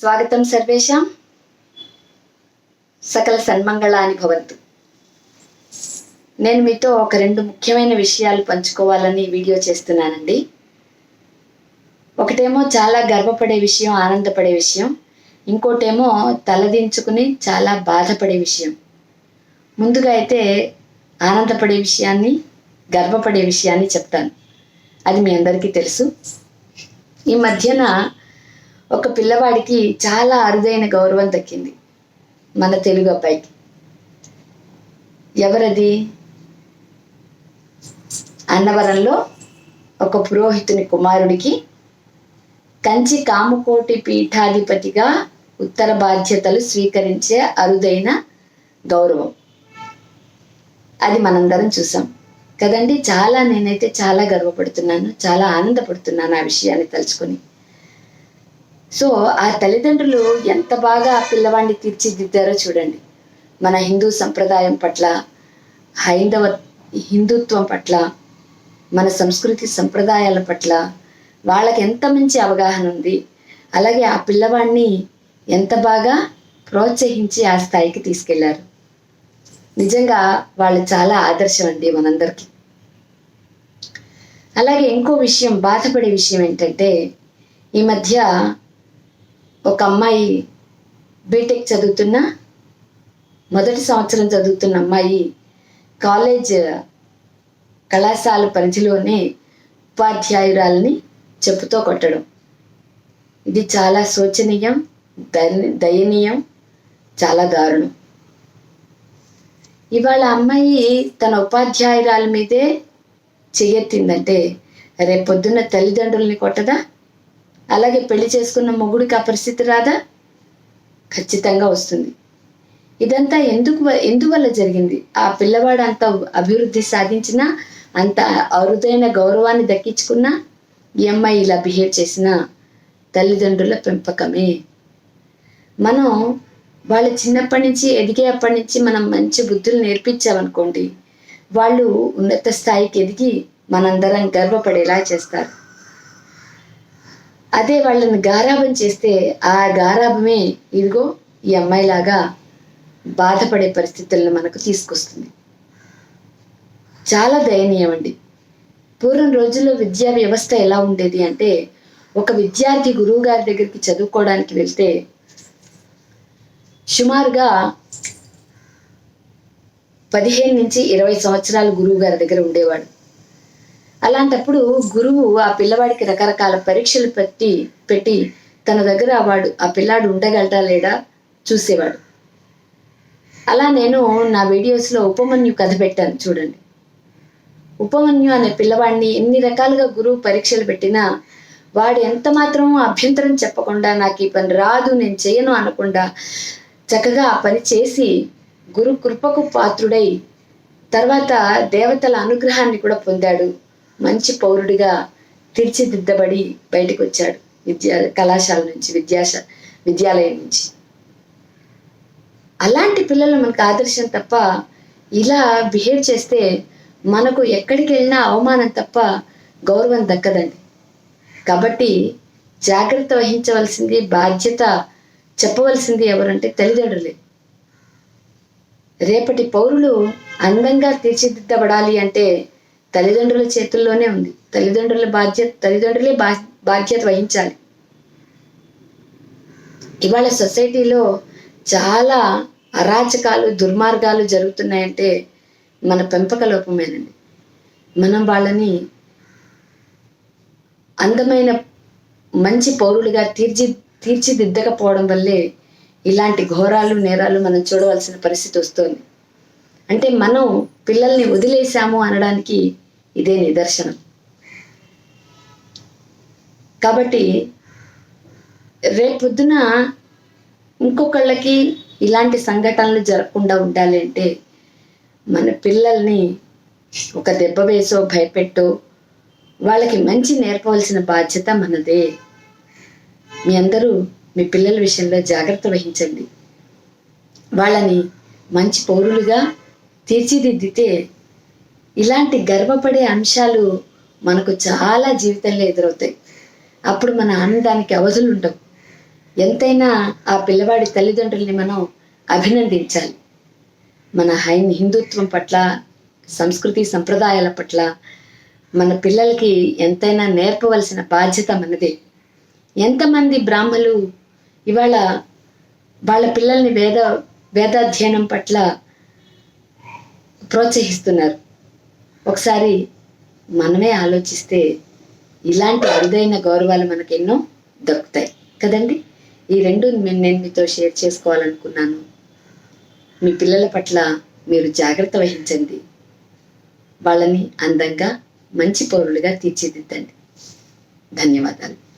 స్వాగతం సర్వేషాం. సకల సన్మంగళాని భవంతు. నేను మీతో ఒక రెండు ముఖ్యమైన విషయాలు పంచుకోవాలని వీడియో చేస్తున్నానండి. ఒకటేమో చాలా గర్వపడే విషయం ఆనందపడే విషయం. ఇంకోటేమో తలదించుకుని చాలా బాధపడే విషయం. ముందుగా అయితే ఆనందపడే విషయాన్ని గర్వపడే విషయాన్ని చెప్తాను. అది మీ అందరికీ తెలుసు. ఈ మధ్యన ఒక పిల్లవాడికి చాలా అరుదైన గౌరవం దక్కింది మన తెలుగు అబ్బాయికి. ఎవరది? అన్నవరంలో ఒక పురోహితుని కుమారుడికి కంచి కామకోటి పీఠాధిపతిగా ఉత్తర బాధ్యతలు స్వీకరించే అరుదైన గౌరవం. అది మనందరం చూసాం. కదండి? చాలా నేనైతే చాలా గర్వపడుతున్నాను చాలా ఆనందపడుతున్నాను ఆ విషయాన్ని తలుచుకొని. సో ఆ తల్లిదండ్రులు ఎంత బాగా ఆ పిల్లవాడిని తీర్చిదిద్దారో చూడండి. మన హిందూ సంప్రదాయం పట్ల హైందవ హిందుత్వం పట్ల మన సంస్కృతి సంప్రదాయాల పట్ల వాళ్ళకి ఎంత మంచి అవగాహన ఉంది అలాగే ఆ పిల్లవాడిని ఎంత బాగా ప్రోత్సహించి ఆ స్థాయికి తీసుకెళ్ళారు. నిజంగా వాళ్ళు చాలా ఆదర్శం అండి మనందరికీ. అలాగే ఇంకో విషయం బాధపడే విషయం ఏంటంటే ఈ మధ్య ఒక అమ్మాయి బీటెక్ చదువుతున్న మొదటి సంవత్సరం చదువుతున్న అమ్మాయి కాలేజ్ కళాశాల పరిధిలోనే ఉపాధ్యాయురాలని చెప్పుతో కొట్టడం. ఇది చాలా శోచనీయం దయనీయం చాలా దారుణం. ఇవాళ అమ్మాయి తన ఉపాధ్యాయురాల మీదే చెయ్యెత్తిందంటే రేపొద్దున్న తల్లిదండ్రుల్ని కొట్టదా? అలాగే పెళ్ళి చేసుకున్న మొగుడికి ఆ పరిస్థితి రాదా? ఖచ్చితంగా వస్తుంది. ఇదంతా ఎందుకు ఎందువల్ల జరిగింది? ఆ పిల్లవాడు అంత అభివృద్ధి సాధించినా అంత అరుదైన గౌరవాన్ని దక్కించుకున్నా ఈ అమ్మాయి ఇలా బిహేవ్ చేసిన తల్లిదండ్రుల పెంపకమే. మనం వాళ్ళ చిన్నప్పటి నుంచి ఎదిగేప్పటి నుంచి మనం మంచి బుద్ధులు నేర్పించామనుకోండి వాళ్ళు ఉన్నత స్థాయికి ఎదిగి మనందరం గర్వపడేలా చేస్తారు. అదే వాళ్ళని గారాబం చేస్తే ఆ గారాబమే ఇదిగో ఈ అమ్మాయిలాగా బాధపడే పరిస్థితులను మనకు తీసుకొస్తుంది. చాలా దయనీయం అండి పూర్వం రోజుల్లో విద్యా వ్యవస్థ ఎలా ఉండేది అంటే ఒక విద్యార్థి గురువు గారి దగ్గరికి చదువుకోవడానికి వెళ్తే సుమారుగా పదిహేను నుంచి ఇరవై సంవత్సరాలు గురువు గారి దగ్గర ఉండేవాడు. అలాంటప్పుడు గురువు ఆ పిల్లవాడికి రకరకాల పరీక్షలు పెట్టి పెట్టి తన దగ్గర వాడు ఆ పిల్లాడు ఉండగలడా లేడా చూసేవాడు. అలా నేను నా వీడియోస్లో ఉపమన్యు కథ పెట్టాను చూడండి. ఉపమన్యు అనే పిల్లవాడిని ఎన్ని రకాలుగా గురువు పరీక్షలు పెట్టినా వాడు ఎంత మాత్రం అభ్యంతరం చెప్పకుండా నాకు ఈ పని రాదు నేను చేయను అనకుండా చక్కగా ఆ పని చేసి గురు కృపకు పాత్రుడై తర్వాత దేవతల అనుగ్రహాన్ని కూడా పొందాడు. మంచి పౌరుడిగా తీర్చిదిద్దబడి బయటకు వచ్చాడు విద్యా కళాశాల నుంచి విద్యాశ విద్యాలయం నుంచి. అలాంటి పిల్లలు మనకు ఆదర్శం తప్ప ఇలా బిహేవ్ చేస్తే మనకు ఎక్కడికి వెళ్ళినా అవమానం తప్ప గౌరవం దక్కదండి. కాబట్టి జాగ్రత్త వహించవలసింది బాధ్యత చెప్పవలసింది ఎవరంటే తల్లిదండ్రులే. రేపటి పౌరులు అందంగా తీర్చిదిద్దబడాలి అంటే తల్లిదండ్రుల చేతుల్లోనే ఉంది. తల్లిదండ్రుల బాధ్యత తల్లిదండ్రులే బా బాధ్యత వహించాలి. ఇవాళ సొసైటీలో చాలా అరాచకాలు దుర్మార్గాలు జరుగుతున్నాయంటే మన పెంపక లోపమేనండి. మనం వాళ్ళని అందమైన మంచి పౌరులుగా తీర్చి తీర్చిదిద్దకపోవడం వల్లే ఇలాంటి ఘోరాలు నేరాలు మనం చూడవలసిన పరిస్థితి వస్తుంది. అంటే మనం పిల్లల్ని వదిలేశాము అనడానికి ఇదే నిదర్శనం. కాబట్టి రేపొద్దున ఇంకొకళ్ళకి ఇలాంటి సంఘటనలు జరగకుండా ఉండాలి అంటే మన పిల్లల్ని ఒక దెబ్బ వేసో భయపెట్టో వాళ్ళకి మంచి నేర్పవలసిన బాధ్యత మనదే. మీ అందరూ మీ పిల్లల విషయంలో జాగ్రత్త వహించండి. వాళ్ళని మంచి పౌరులుగా తీర్చిదిద్దితే ఇలాంటి గర్వపడే అంశాలు మనకు చాలా జీవితంలో ఎదురవుతాయి. అప్పుడు మన ఆనందానికి అవధులు ఉండవు. ఎంతైనా ఆ పిల్లవాడి తల్లిదండ్రుల్ని మనం అభినందించాలి. మన హైన్ హిందుత్వం పట్ల సంస్కృతి సంప్రదాయాల పట్ల మన పిల్లలకి ఎంతైనా నేర్పవలసిన బాధ్యత మనదే. ఎంతమంది బ్రాహ్మలు ఇవాళ వాళ్ళ పిల్లల్ని వేద వేదాధ్యయనం పట్ల ప్రోత్సహిస్తున్నారు. ఒకసారి మనమే ఆలోచిస్తే ఇలాంటి అరుదైన గౌరవాలు మనకు ఎన్నో దొరుకుతాయి కదండి? ఈ రెండు నేను నేను మీతో షేర్ చేసుకోవాలనుకున్నాను. మీ పిల్లల పట్ల మీరు జాగ్రత్త వహించండి. వాళ్ళని అందంగా మంచి పౌరులుగా తీర్చిదిద్దండి. ధన్యవాదాలు.